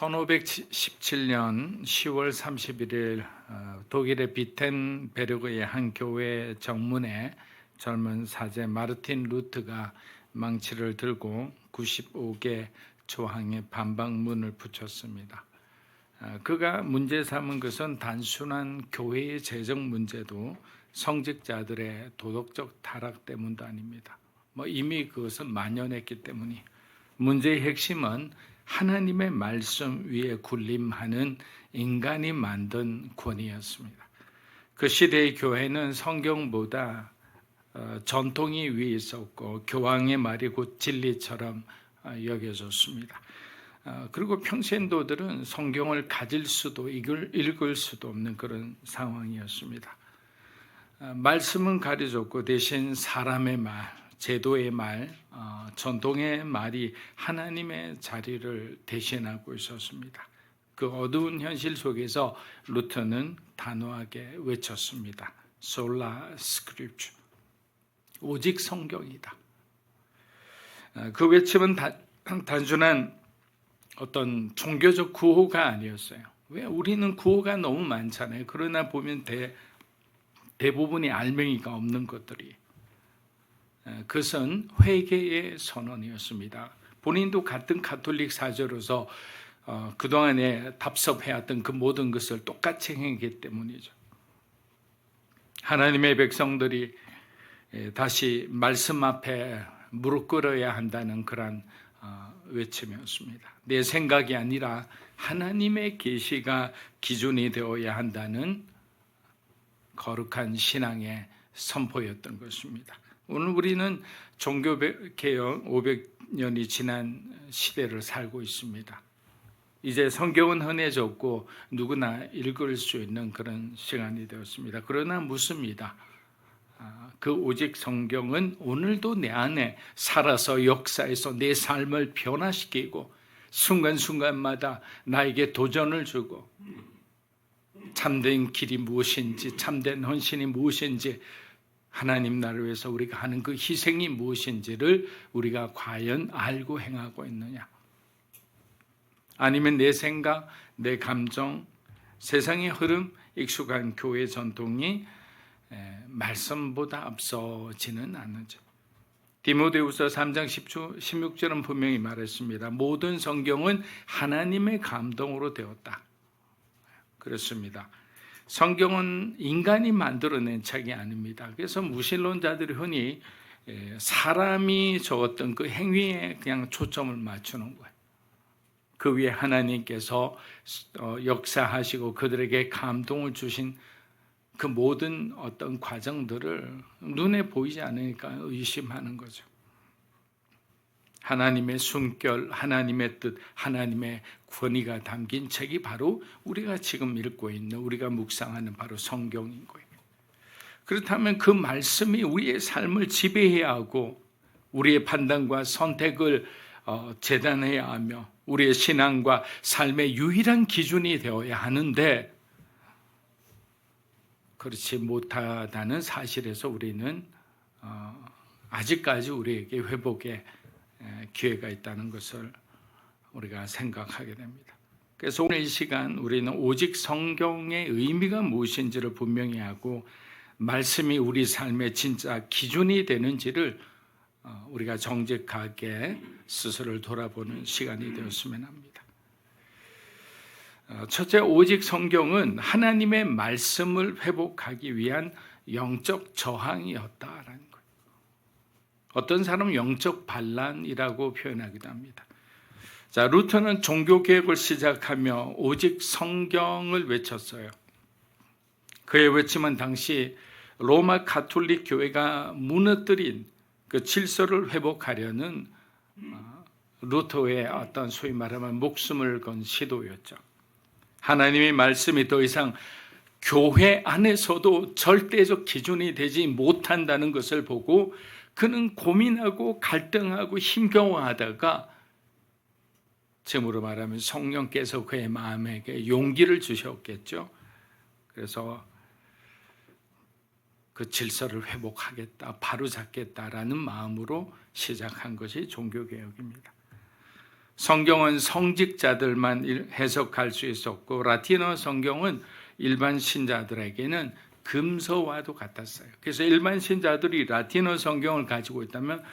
1517년 10월 31일 어, 독일의 비텐 베르그의 한 교회 정문에 젊은 사제 마르틴 루트가 망치를 들고 95개 조항의 반박문을 붙였습니다. 어, 그가 문제 삼은 것은 단순한 교회의 재정 문제도 성직자들의 도덕적 타락 때문도 아닙니다. 뭐 이미 그것은 만연했기 때문이 문제의 핵심은 하나님의 말씀 위에 군림하는 인간이 만든 권위였습니다. 그 시대의 교회는 성경보다 어, 전통이 위에 있었고 교황의 말이 곧 진리처럼 어, 여겨졌습니다. 어, 그리고 평신도들은 성경을 가질 수도 읽을, 수도 없는 그런 상황이었습니다. 말씀은 가려졌고 대신 사람의 말, 제도의 말, 전통의 말이 하나님의 자리를 대신하고 있었습니다. 그 어두운 현실 속에서 루터는 단호하게 외쳤습니다. 솔라 스크립트. 오직 성경이다. 그 외침은 단순한 어떤 종교적 구호가 아니었어요. 왜 우리는 구호가 너무 많잖아요. 그러나 보면 대, 대부분이 알맹이가 없는 것들이 그것은 회개의 선언이었습니다. 본인도 같은 가톨릭 사제로서 어, 그동안에 답습해왔던 그 모든 것을 똑같이 행했기 때문이죠. 하나님의 백성들이 다시 말씀 앞에 무릎 꿇어야 한다는 그런 어, 외침이었습니다. 내 생각이 아니라 하나님의 계시가 기준이 되어야 한다는 거룩한 신앙의 선포였던 것입니다. 오늘 우리는 종교 개혁 500년이 지난 시대를 살고 있습니다. 이제 성경은 흔해졌고 누구나 읽을 수 있는 그런 시간이 되었습니다. 그러나 묻습니다. 아, 그 오직 성경은 오늘도 내 안에 살아서 역사에서 내 삶을 변화시키고 순간순간마다 나에게 도전을 주고 참된 길이 무엇인지 참된 헌신이 무엇인지 하나님 나를 위해서 우리가 하는 그 희생이 무엇인지를 우리가 과연 알고 행하고 있느냐? 아니면 내 생각, 내 감정, 세상의 흐름, 익숙한 교회 전통이 말씀보다 앞서지는 않는지. 디모데후서 3장 10조, 16절은 분명히 말했습니다. 모든 성경은 하나님의 감동으로 되었다. 그렇습니다. 성경은 인간이 만들어낸 책이 아닙니다. 그래서 무신론자들이 흔히 사람이 적었던 그 행위에 그냥 초점을 맞추는 거예요. 그 위에 하나님께서 어, 역사하시고 그들에게 감동을 주신 그 모든 어떤 과정들을 눈에 보이지 않으니까 의심하는 거죠. 하나님의 숨결, 하나님의 뜻, 하나님의 권위가 담긴 책이 바로 우리가 지금 읽고 있는 우리가 묵상하는 바로 성경인 거예요. 그렇다면 그 말씀이 우리의 삶을 지배해야 하고 우리의 판단과 선택을 어, 재단해야 하며 우리의 신앙과 삶의 유일한 기준이 되어야 하는데 그렇지 못하다는 사실에서 우리는 어, 아직까지 우리에게 회복의 기회가 있다는 것을 우리가 생각하게 됩니다. 그래서 오늘 이 시간 우리는 오직 성경의 의미가 무엇인지를 분명히 하고 말씀이 우리 삶의 진짜 기준이 되는지를 어, 우리가 정직하게 스스로를 돌아보는 시간이 되었으면 합니다. 어, 첫째, 오직 성경은 하나님의 말씀을 회복하기 위한 영적 저항이었다라는 거예요. 어떤 사람은 영적 반란이라고 표현하기도 합니다. 자, 루터는 종교 개혁을 시작하며 오직 성경을 외쳤어요. 그의 외침은 당시 로마 가톨릭 교회가 무너뜨린 그 질서를 회복하려는 어, 루터의 어떤 소위 말하면 목숨을 건 시도였죠. 하나님의 말씀이 더 이상 교회 안에서도 절대적 기준이 되지 못한다는 것을 보고 그는 고민하고 갈등하고 힘겨워하다가 제으로 말하면 성령께서 그의 마음에게 용기를 주셨겠죠. 그래서 그 질서를 회복하겠다, 바로 잡겠다라는 마음으로 시작한 것이 종교개혁입니다. 성경은 성직자들만 일- 해석할 수 있었고 라틴어 성경은 일반 신자들에게는 금서와도 같았어요. 그래서 일반 신자들이 라틴어 성경을 가지고 있다면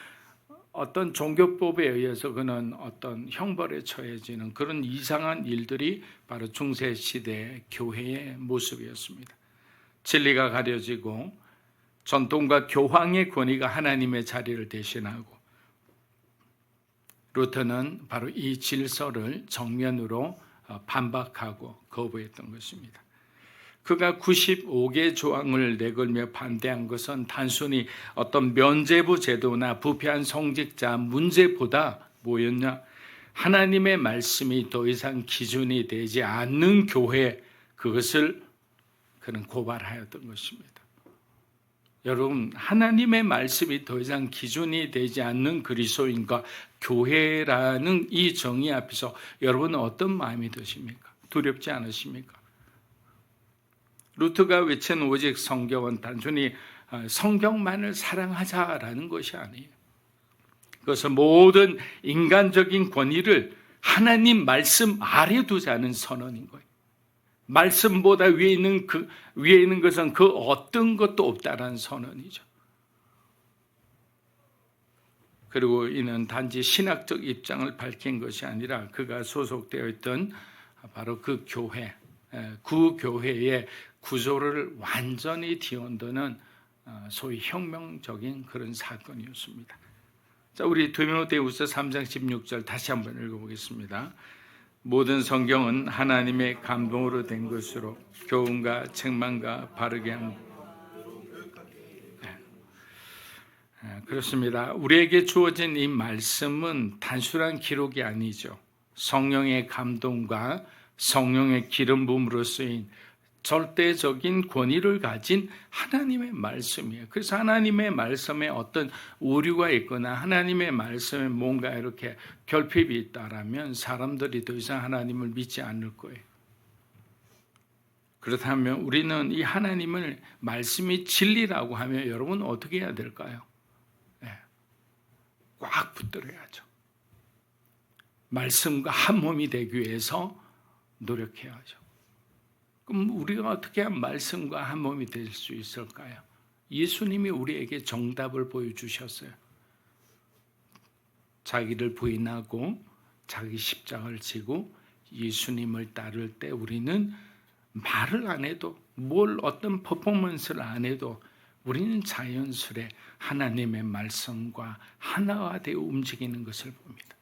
어떤 종교법에 의해서 그는 어떤 형벌에 처해지는 그런 이상한 일들이 바로 중세 시대 교회의 모습이었습니다. 진리가 가려지고 전통과 교황의 권위가 하나님의 자리를 대신하고 루터는 바로 이 질서를 정면으로 어, 반박하고 거부했던 것입니다. 그가 95개 조항을 내걸며 반대한 것은 단순히 어떤 면제부 제도나 부패한 성직자 문제보다 뭐였냐? 하나님의 말씀이 더 이상 기준이 되지 않는 교회 그것을 그는 고발하였던 것입니다. 여러분 하나님의 말씀이 더 이상 기준이 되지 않는 그리스도인과 교회라는 이 정의 앞에서 여러분은 어떤 마음이 드십니까? 두렵지 않으십니까? 루트가 외친 오직 성경은 단순히 어, 성경만을 사랑하자라는 것이 아니에요. 그것은 모든 인간적인 권위를 하나님 말씀 아래 두자는 선언인 거예요. 말씀보다 위에 있는 그 위에 있는 것은 그 어떤 것도 없다라는 선언이죠. 그리고 이는 단지 신학적 입장을 밝힌 것이 아니라 그가 소속되어 있던 바로 그 교회, 구 교회의 구조를 완전히 뒤흔드는 어, 소위 혁명적인 그런 사건이었습니다. 자, 우리 디모데후서 3장 16절 다시 한번 읽어보겠습니다. 모든 성경은 하나님의 감동으로 된 것으로 교훈과 책망과 바르게 한 네. 네, 그렇습니다. 우리에게 주어진 이 말씀은 단순한 기록이 아니죠. 성령의 감동과 성령의 기름 부음으로 쓰인 절대적인 권위를 가진 하나님의 말씀이에요. 그래서 하나님의 말씀에 어떤 오류가 있거나 하나님의 말씀에 뭔가 이렇게 결핍이 있다라면 사람들이 더 이상 하나님을 믿지 않을 거예요. 그렇다면 우리는 이 하나님을 말씀이 진리라고 하면 여러분 어떻게 해야 될까요? 네. 꽉 붙들어야죠. 말씀과 한 몸이 되기 위해서 노력해야죠. 그럼 우리가 어떻게 말씀과 한 몸이 될 수 있을까요? 예수님이 우리에게 정답을 보여주셨어요. 자기를 부인하고 자기 십장을 지고 예수님을 따를 때 우리는 말을 안 해도 뭘 어떤 퍼포먼스를 안 해도 우리는 자연스레 하나님의 말씀과 하나가 되어 움직이는 것을 봅니다.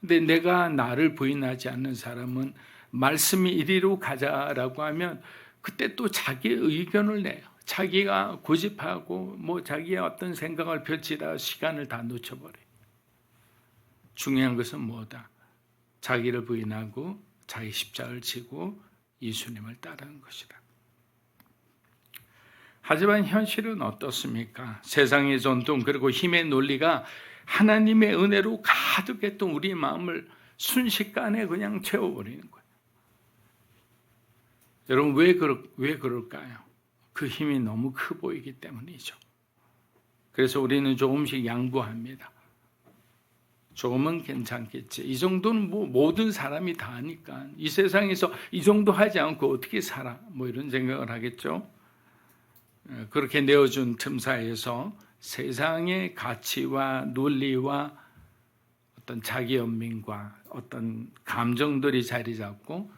근데 내가 나를 부인하지 않는 사람은 말씀이 이리로 가자라고 하면 그때 또 자기의 의견을 내요. 자기가 고집하고 뭐 자기의 어떤 생각을 펼치다 시간을 다 놓쳐버려요. 중요한 것은 뭐다? 자기를 부인하고 자기 십자를 지고 예수님을 따르는 것이다. 하지만 현실은 어떻습니까? 세상의 전통 그리고 힘의 논리가 하나님의 은혜로 가득했던 우리의 마음을 순식간에 그냥 채워버리는 거예요. 여러분 왜 그럴 왜 그럴까요? 그 힘이 너무 커 보이기 때문이죠. 그래서 우리는 조금씩 양보합니다. 조금은 괜찮겠지. 이 정도는 뭐 모든 사람이 다 하니까 이 세상에서 이 정도 하지 않고 어떻게 살아? 뭐 이런 생각을 하겠죠. 예, 그렇게 내어준 틈 사이에서 세상의 가치와 논리와 어떤 자기 연민과 어떤 감정들이 자리 잡고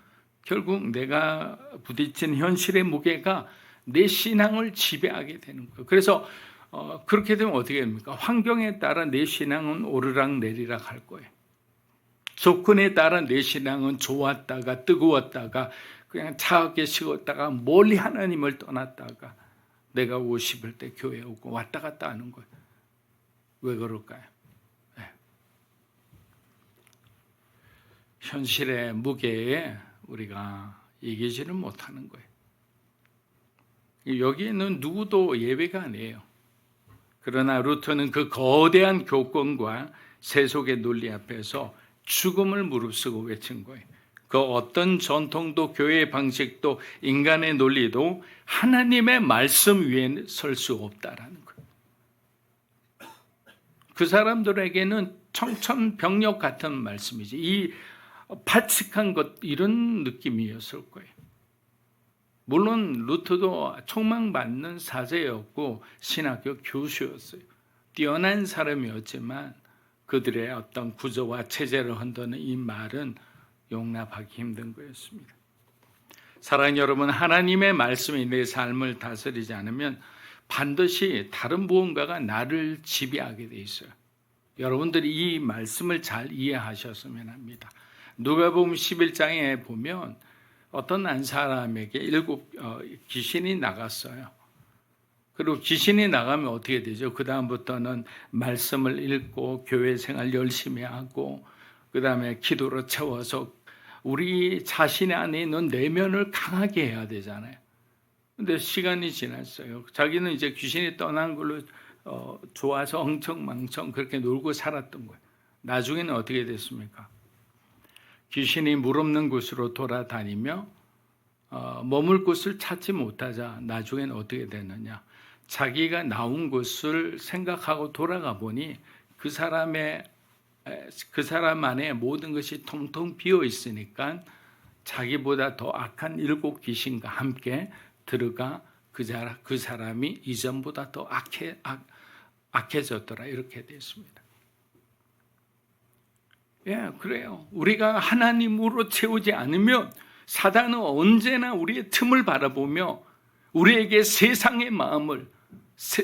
결국 내가 부딪힌 현실의 무게가 내 신앙을 지배하게 되는 거예요. 그래서 어, 그렇게 되면 어떻게 됩니까? 환경에 따라 내 신앙은 오르락 내리락 할 거예요. 조건에 따라 내 신앙은 좋았다가 뜨거웠다가 그냥 차갑게 식었다가 멀리 하나님을 떠났다가 내가 오고 싶을 때 교회 오고 왔다 갔다 하는 거예요. 왜 그럴까요? 네. 현실의 무게에 우리가 이기지를 못하는 거예요. 여기에는 누구도 예외가 아니에요. 그러나 루터는 그 거대한 교권과 세속의 논리 앞에서 죽음을 무릅쓰고 외친 거예요. 그 어떤 전통도 교회의 방식도 인간의 논리도 하나님의 말씀 위에 설 수 없다라는 거예요. 그 사람들에게는 청천벽력 같은 말씀이지. 이 바칙한 것 이런 느낌이었을 거예요. 물론 루트도 촉망받는 사제였고 신학교 교수였어요. 뛰어난 사람이었지만 그들의 어떤 구조와 체제를 흔드는 이 말은 용납하기 힘든 거였습니다. 사랑하는 여러분, 하나님의 말씀이 내 삶을 다스리지 않으면 반드시 다른 무언가가 나를 지배하게 돼 있어요. 여러분들이 이 말씀을 잘 이해하셨으면 합니다. 누가복음 11장에 보면 어떤 한 사람에게 일곱 어, 귀신이 나갔어요. 그리고 귀신이 나가면 어떻게 되죠? 그 다음부터는 말씀을 읽고 교회 생활 열심히 하고 그 다음에 기도로 채워서 우리 자신의 안에 있는 내면을 강하게 해야 되잖아요. 근데 시간이 지났어요. 자기는 이제 귀신이 떠난 걸로 어, 좋아서 엉청망청 그렇게 놀고 살았던 거예요. 나중에는 어떻게 됐습니까? 귀신이 물 없는 곳으로 돌아다니며 어, 머물 곳을 찾지 못하자 나중에는 어떻게 되느냐? 자기가 나온 곳을 생각하고 돌아가 보니 그 사람의 그 사람 안에 모든 것이 통통 비어 있으니까 자기보다 더 악한 일곱 귀신과 함께 들어가 그, 자, 그 사람이 이전보다 더 악해, 악, 악해졌더라 이렇게 됐습니다. 예, 그래요. 우리가 하나님으로 채우지 않으면 사단은 언제나 우리의 틈을 바라보며 우리에게 세상의 마음을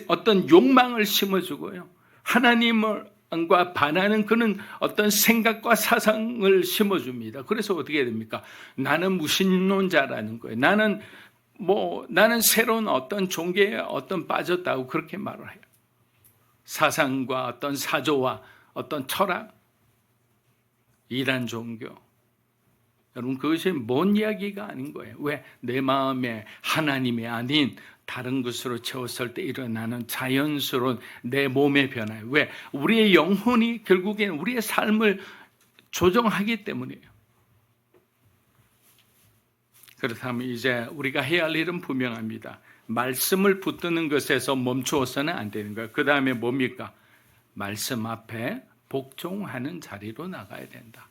어떤 욕망을 심어주고요. 하나님과 반하는 그는 어떤 생각과 사상을 심어줍니다. 그래서 어떻게 됩니까? 나는 무신론자라는 거예요. 나는 뭐 나는 새로운 어떤 종교에 어떤 빠졌다고 그렇게 말을 해요. 사상과 어떤 사조와 어떤 철학, 이란 종교. 여러분 그것이 뭔 이야기가 아닌 거예요. 왜? 내 마음에 하나님이 아닌 다른 것으로 채웠을 때 일어나는 자연스러운 내 몸의 변화. 왜? 우리의 영혼이 결국엔 우리의 삶을 조정하기 때문이에요. 그렇다면 이제 우리가 해야 할 일은 분명합니다. 말씀을 붙드는 것에서 멈추어서는 안 되는 거예요. 그 다음에 뭡니까? 말씀 앞에 복종하는 자리로 나가야 된다.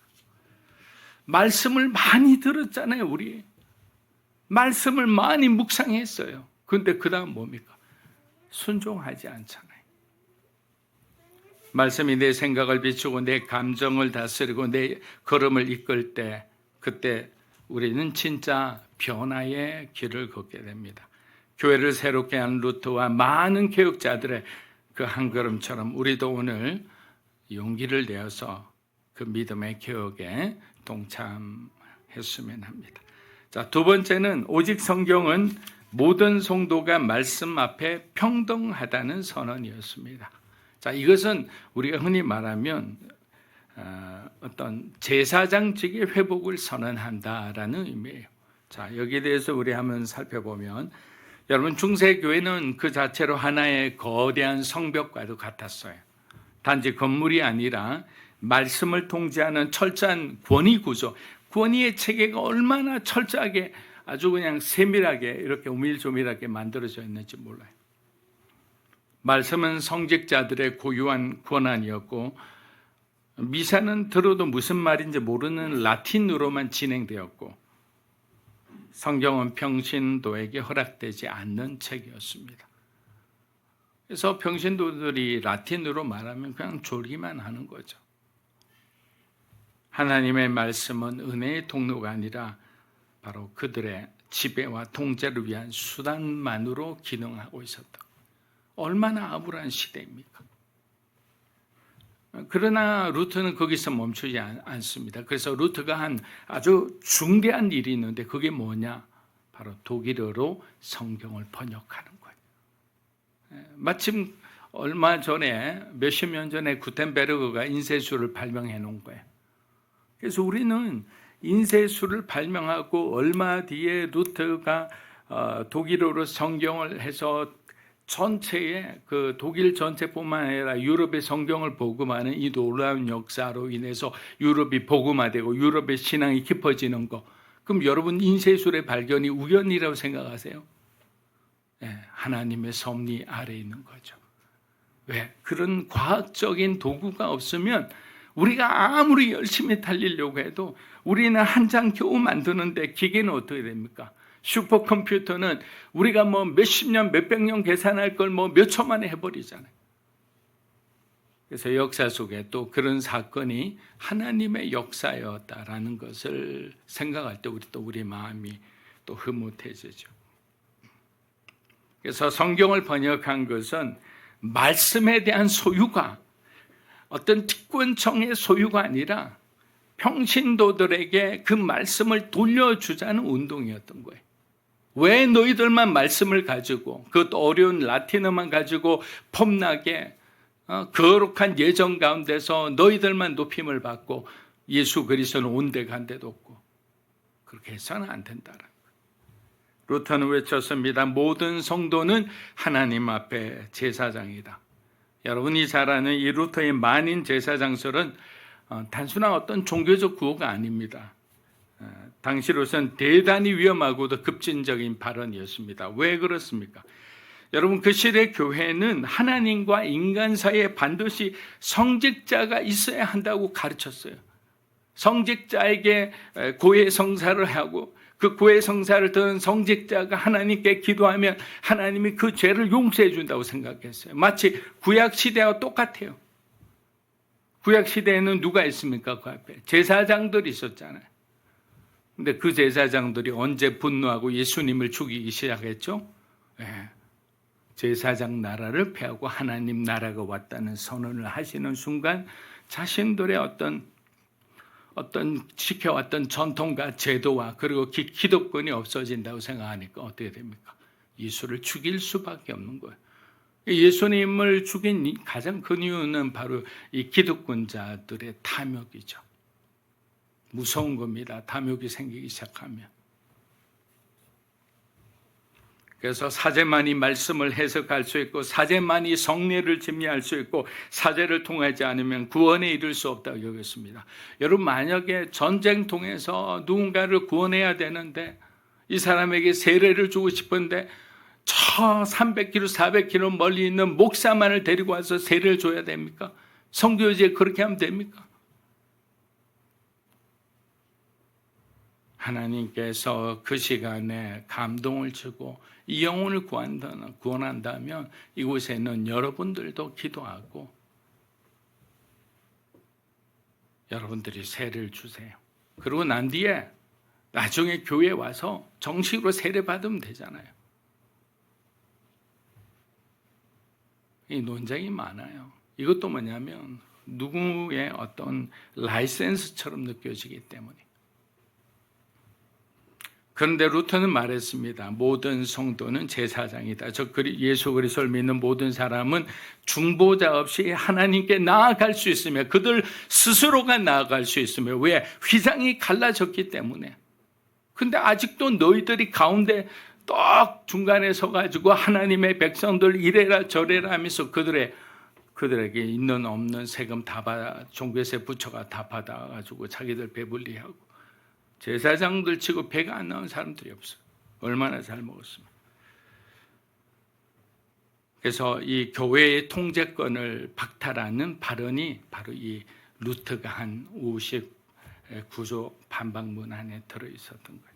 말씀을 많이 들었잖아요, 우리. 말씀을 많이 묵상했어요. 근데 그 다음 뭡니까? 순종하지 않잖아요. 말씀이 내 생각을 비추고 내 감정을 다스리고 내 걸음을 이끌 때 그때 우리는 진짜 변화의 길을 걷게 됩니다. 교회를 새롭게 한 루트와 많은 교육자들의 그 한 걸음처럼 우리도 오늘 용기를 내어서 그 믿음의 교육에 동참했으면 합니다. 자, 두 번째는 오직 성경은 모든 성도가 말씀 앞에 평등하다는 선언이었습니다. 자, 이것은 우리가 흔히 말하면 어, 어떤 제사장직의 회복을 선언한다라는 의미예요. 자, 여기에 대해서 우리 한번 살펴보면 여러분 중세 교회는 그 자체로 하나의 거대한 성벽과도 같았어요. 단지 건물이 아니라 말씀을 통제하는 철저한 권위 구조, 권위의 체계가 얼마나 철저하게 아주 그냥 세밀하게 이렇게 오밀조밀하게 만들어져 있는지 몰라요. 말씀은 성직자들의 고유한 권한이었고 미사는 들어도 무슨 말인지 모르는 라틴으로만 진행되었고 성경은 평신도에게 허락되지 않는 책이었습니다. 그래서 평신도들이 라틴으로 말하면 그냥 졸기만 하는 거죠. 하나님의 말씀은 은혜의 통로가 아니라 바로 그들의 지배와 통제를 위한 수단만으로 기능하고 있었다. 얼마나 암울한 시대입니까? 그러나 루트는 거기서 멈추지 않습니다. 그래서 루트가 한 아주 중대한 일이 있는데 그게 뭐냐? 바로 독일어로 성경을 번역하는 마침 얼마 전에 몇십 년 전에 구텐베르그가 인쇄술을 발명해 놓은 거예요. 그래서 우리는 인쇄술을 발명하고 얼마 뒤에 루트가 어, 독일어로 성경을 해서 전체의 그 독일 전체뿐만 아니라 유럽의 성경을 복음하는 이 놀라운 역사로 인해서 유럽이 복음화되고 유럽의 신앙이 깊어지는 거. 그럼 여러분 인쇄술의 발견이 우연이라고 생각하세요? 네, 하나님의 섭리 아래 있는 거죠. 왜? 그런 과학적인 도구가 없으면 우리가 아무리 열심히 달리려고 해도 우리는 한 장 겨우 만드는데 기계는 어떻게 됩니까? 슈퍼컴퓨터는 우리가 뭐 몇십 년, 몇백 년 계산할 걸 뭐 몇 초 만에 해버리잖아요. 그래서 역사 속에 또 그런 사건이 하나님의 역사였다라는 것을 생각할 때 우리 또 우리 마음이 또 흐뭇해지죠. 그래서 성경을 번역한 것은 말씀에 대한 소유가 어떤 특권청의 소유가 아니라 평신도들에게 그 말씀을 돌려주자는 운동이었던 거예요. 왜 너희들만 말씀을 가지고 그것도 어려운 라틴어만 가지고 폼나게 어, 거룩한 예정 가운데서 너희들만 높임을 받고 예수 그리스도는 온데 간데도 없고 그렇게 해서는 안 된다라. 루터는 외쳤습니다. 모든 성도는 하나님 앞에 제사장이다. 여러분이 잘 아는 이 루터의 만인 제사장설은 어, 단순한 어떤 종교적 구호가 아닙니다. 어, 당시로선 대단히 위험하고도 급진적인 발언이었습니다. 왜 그렇습니까? 여러분 그 시대 교회는 하나님과 인간 사이에 반드시 성직자가 있어야 한다고 가르쳤어요. 성직자에게 고해 성사를 하고 그 고해 성사를 듣는 성직자가 하나님께 기도하면 하나님이 그 죄를 용서해 준다고 생각했어요. 마치 구약 시대와 똑같아요. 구약 시대에는 누가 있습니까? 그 앞에 제사장들이 있었잖아요. 근데 그 제사장들이 언제 분노하고 예수님을 죽이기 시작했죠? 네. 제사장 나라를 패하고 하나님 나라가 왔다는 선언을 하시는 순간 자신들의 어떤 어떤 지켜왔던 전통과 제도와 그리고 기, 기독권이 없어진다고 생각하니까 어떻게 됩니까? 예수를 죽일 수밖에 없는 거예요. 예수님을 죽인 가장 큰 이유는 바로 이 기득권자들의 탐욕이죠. 무서운 겁니다. 탐욕이 생기기 시작하면. 그래서 사제만이 말씀을 해석할 수 있고 사제만이 성례를 집례할 수 있고 사제를 통하지 않으면 구원에 이를 수 없다고 여겼습니다. 여러분 만약에 전쟁 통해서 누군가를 구원해야 되는데 이 사람에게 세례를 주고 싶은데 저 300km, 400km 멀리 있는 목사만을 데리고 와서 세례를 줘야 됩니까? 성교제 그렇게 하면 됩니까? 하나님께서 그 시간에 감동을 주고 이 영혼을 구한다는, 구원한다면 이곳에는 여러분들도 기도하고 여러분들이 세례를 주세요. 그리고 난 뒤에 나중에 교회 와서 정식으로 세례 받으면 되잖아요. 이 논쟁이 많아요. 이것도 뭐냐면 누구의 어떤 라이센스처럼 느껴지기 때문에. 그런데 루터는 말했습니다. 모든 성도는 제사장이다. 저 예수 그리스도를 믿는 모든 사람은 중보자 없이 하나님께 나아갈 수 있으며 그들 스스로가 나아갈 수 있으며 왜 휘장이 갈라졌기 때문에. 근데 아직도 너희들이 가운데 떡 중간에 서 가지고 하나님의 백성들 이래라 저래라 하면서 그들의 그들에게 있는 없는 세금 다 받아 종교세 부처가 다 받아 가지고 자기들 배불리 하고 제사장들 치고 배가 안 나온 사람들이 없어요. 얼마나 잘 먹었으면. 그래서 이 교회의 통제권을 박탈하는 발언이 바로 이 루트가 한 59조 반박문 안에 들어 있었던 거예요.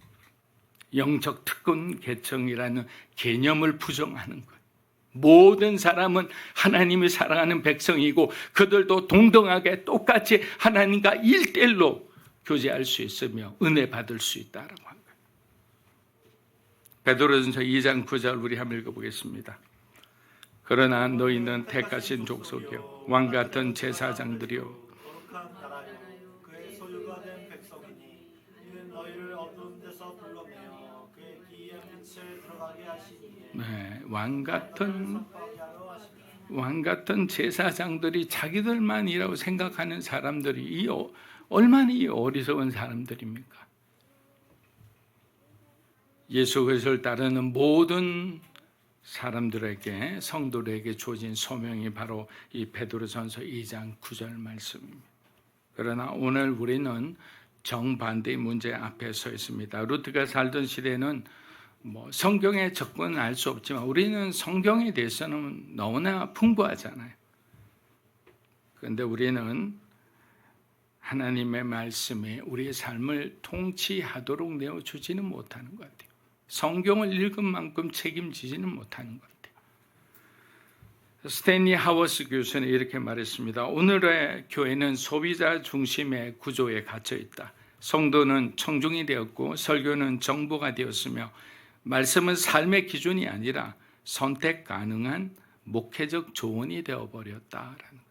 영적 특권 계층이라는 개념을 부정하는 것. 모든 사람은 하나님이 사랑하는 백성이고 그들도 동등하게 똑같이 하나님과 일대일로 교제할 수 있으며 은혜 받을 수 있다라고 한 거예요. 베드로전서 2장 9절 우리 한번 읽어보겠습니다. 그러나 너희는 택하신 족속이요 왕 같은 제사장들이요 네, 왕 같은 왕 같은 제사장들이 자기들만이라고 생각하는 사람들이 이 어- 얼마나 이 어리석은 사람들입니까? 예수 그리스도를 따르는 모든 사람들에게 성도들에게 주어진 소명이 바로 이 베드로전서 2장 9절 말씀입니다. 그러나 오늘 우리는 정반대의 문제 앞에 서 있습니다. 루트가 살던 시대는 뭐 성경에 접근은 알 수 없지만 우리는 성경에 대해서는 너무나 풍부하잖아요. 그런데 우리는 하나님의 말씀이 우리의 삶을 통치하도록 내어주지는 못하는 것 같아요. 성경을 읽은 만큼 책임지지는 못하는 것 같아요. 스탠리 하워스 교수는 이렇게 말했습니다. 오늘의 교회는 소비자 중심의 구조에 갇혀 있다. 성도는 청중이 되었고 설교는 정보가 되었으며 말씀은 삶의 기준이 아니라 선택 가능한 목회적 조언이 되어 버렸다라는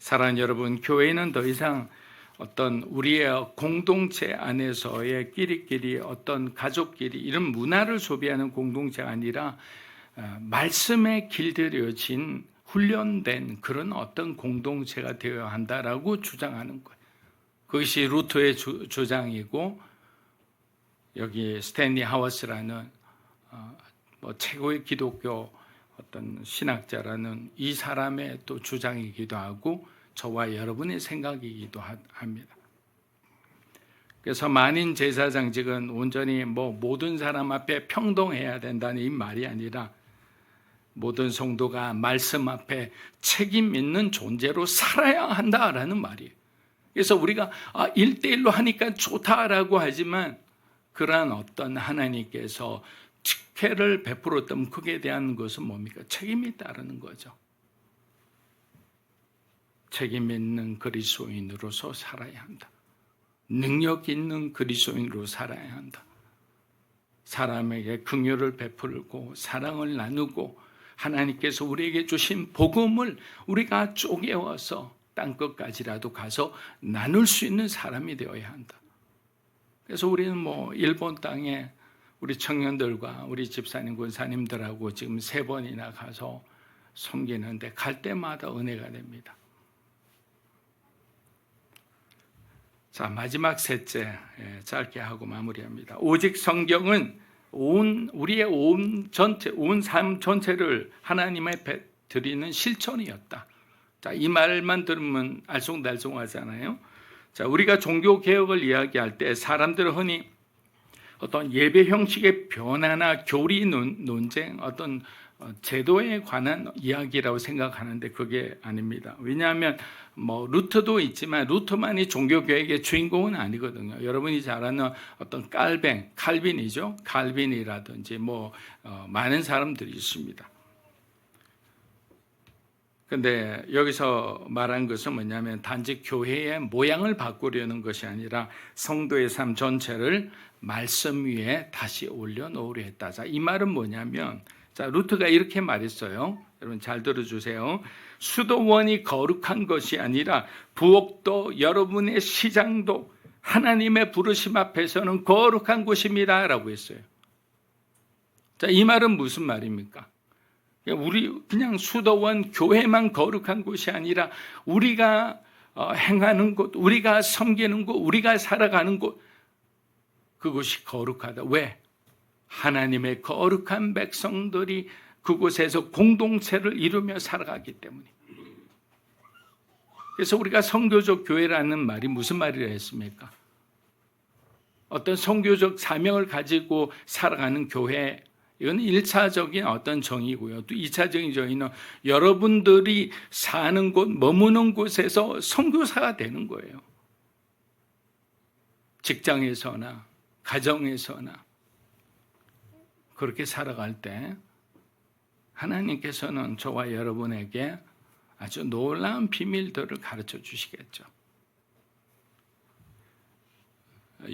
사랑하는 여러분, 교회는 더 이상 어떤 우리의 공동체 안에서의 끼리끼리 어떤 가족끼리 이런 문화를 소비하는 공동체가 아니라 어, 말씀에 길들여진 훈련된 그런 어떤 공동체가 되어야 한다라고 주장하는 거예요. 그것이 루터의 주, 주장이고 여기 스탠리 하워스라는 어, 뭐 최고의 기독교 어떤 신학자라는 이 사람의 또 주장이기도 하고 저와 여러분의 생각이기도 하- 합니다. 그래서 만인 제사장직은 온전히 뭐 모든 사람 앞에 평등해야 된다는 이 말이 아니라 모든 성도가 말씀 앞에 책임 있는 존재로 살아야 한다라는 말이에요. 그래서 우리가 아, 1대1로 하니까 좋다라고 하지만 그러한 어떤 하나님께서 특혜를 베풀었던 그에 대한 것은 뭡니까? 책임이 따르는 거죠. 책임 있는 그리스도인으로서 살아야 한다. 능력 있는 그리스도인으로 살아야 한다. 사람에게 긍휼을 베풀고 사랑을 나누고 하나님께서 우리에게 주신 복음을 우리가 쪼개어서 땅 끝까지라도 가서 나눌 수 있는 사람이 되어야 한다. 그래서 우리는 뭐 일본 땅에 우리 청년들과 우리 집사님 군사님들하고 지금 세 번이나 가서 섬기는데 갈 때마다 은혜가 됩니다. 자 마지막 셋째 예, 짧게 하고 마무리합니다. 오직 성경은 온 우리의 온 전체 온 삶 전체를 하나님의 배- 드리는 실천이었다. 자 이 말만 들으면 알쏭달쏭 하잖아요. 자 우리가 종교 개혁을 이야기할 때 사람들은 흔히 어떤 예배 형식의 변화나 교리 논, 논쟁, 어떤 어, 제도에 관한 이야기라고 생각하는데 그게 아닙니다. 왜냐하면 뭐 루터도 있지만 루터만이 종교 개혁의 주인공은 아니거든요. 여러분이 잘 아는 어떤 깔뱅, 칼빈이죠. 칼빈이라든지 뭐 어, 많은 사람들이 있습니다. 근데 여기서 말한 것은 뭐냐면 단지 교회의 모양을 바꾸려는 것이 아니라 성도의 삶 전체를 말씀 위에 다시 올려놓으려 했다. 자, 이 말은 뭐냐면 자, 루트가 이렇게 말했어요. 여러분 잘 들어주세요. 수도원이 거룩한 것이 아니라 부엌도 여러분의 시장도 하나님의 부르심 앞에서는 거룩한 곳입니다 라고 했어요. 자, 이 말은 무슨 말입니까? 우리 그냥 수도원 교회만 거룩한 곳이 아니라 우리가 어, 행하는 곳, 우리가 섬기는 곳, 우리가 살아가는 곳 그곳이 거룩하다. 왜? 하나님의 거룩한 백성들이 그곳에서 공동체를 이루며 살아가기 때문에. 그래서 우리가 성교적 교회라는 말이 무슨 말이라 했습니까? 어떤 성교적 사명을 가지고 살아가는 교회 이건 1차적인 어떤 정의고요. 또 2차적인 정의는 여러분들이 사는 곳, 머무는 곳에서 선교사가 되는 거예요. 직장에서나 가정에서나 그렇게 살아갈 때 하나님께서는 저와 여러분에게 아주 놀라운 비밀들을 가르쳐 주시겠죠.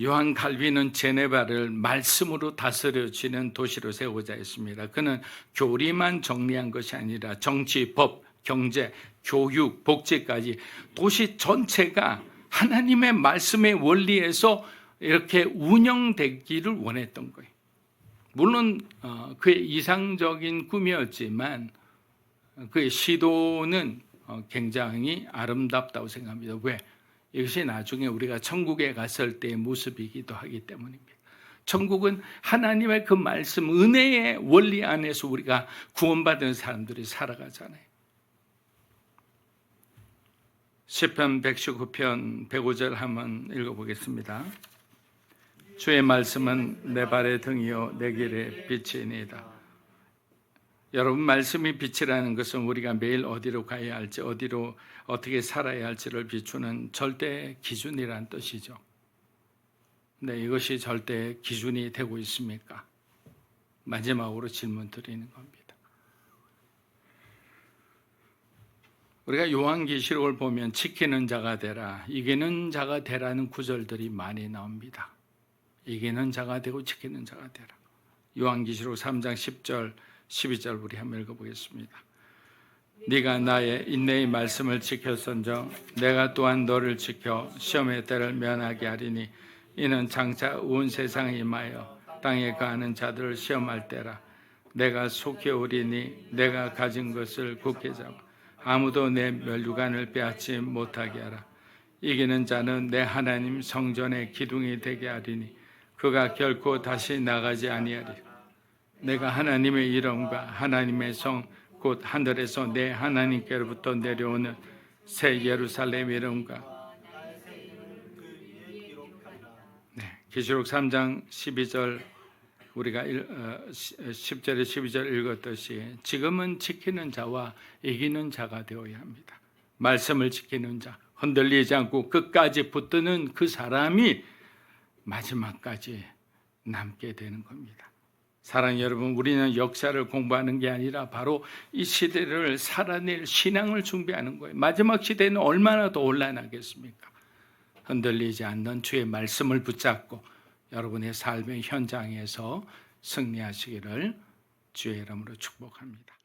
요한 칼빈은 제네바를 말씀으로 다스려지는 도시로 세우고자 했습니다. 그는 교리만 정리한 것이 아니라 정치, 법, 경제, 교육, 복지까지 도시 전체가 하나님의 말씀의 원리에서 이렇게 운영되기를 원했던 거예요. 물론 어, 그의 이상적인 꿈이었지만 그의 시도는 어, 굉장히 아름답다고 생각합니다. 왜? 이것이 나중에 우리가 천국에 갔을 때의 모습이기도 하기 때문입니다. 천국은 하나님의 그 말씀, 은혜의 원리 안에서 우리가 구원받은 사람들이 살아가잖아요. 시편 119편 105절 한번 읽어보겠습니다. 주의 말씀은 내 발의 등이요 내 길의 빛이니이다. 여러분 말씀이 빛이라는 것은 우리가 매일 어디로 가야 할지 어디로 어떻게 살아야 할지를 비추는 절대 기준이란 뜻이죠. 네, 이것이 절대 기준이 되고 있습니까? 마지막으로 질문 드리는 겁니다. 우리가 요한계시록을 보면 지키는 자가 되라, 이기는 자가 되라는 구절들이 많이 나옵니다. 이기는 자가 되고 지키는 자가 되라. 요한계시록 3장 10절, 12절 우리 한번 읽어보겠습니다. 네가 나의 인내의 말씀을 지켰선정 내가 또한 너를 지켜 시험의 때를 면하게 하리니 이는 장차 온 세상에 임하여 땅에 가는 자들을 시험할 때라. 내가 속히 오리니 내가 가진 것을 굳게 잡아 아무도 내 멸류관을 빼앗지 못하게 하라. 이기는 자는 내 하나님 성전의 기둥이 되게 하리니 그가 결코 다시 나가지 아니하리 내가 하나님의 이름과 하나님의 성 곧 하늘에서 내 하나님께로부터 내려오는 새 예루살렘 이름과 네, 계시록 3장 12절 우리가 10절에 12절 읽었듯이 지금은 지키는 자와 이기는 자가 되어야 합니다. 말씀을 지키는 자, 흔들리지 않고 끝까지 붙드는 그 사람이 마지막까지 남게 되는 겁니다. 사랑 여러분, 우리는 역사를 공부하는 게 아니라 바로 이 시대를 살아낼 신앙을 준비하는 거예요. 마지막 시대는 얼마나 더 온란하겠습니까? 흔들리지 않는 주의 말씀을 붙잡고 여러분의 삶의 현장에서 승리하시기를 주의 이름으로 축복합니다.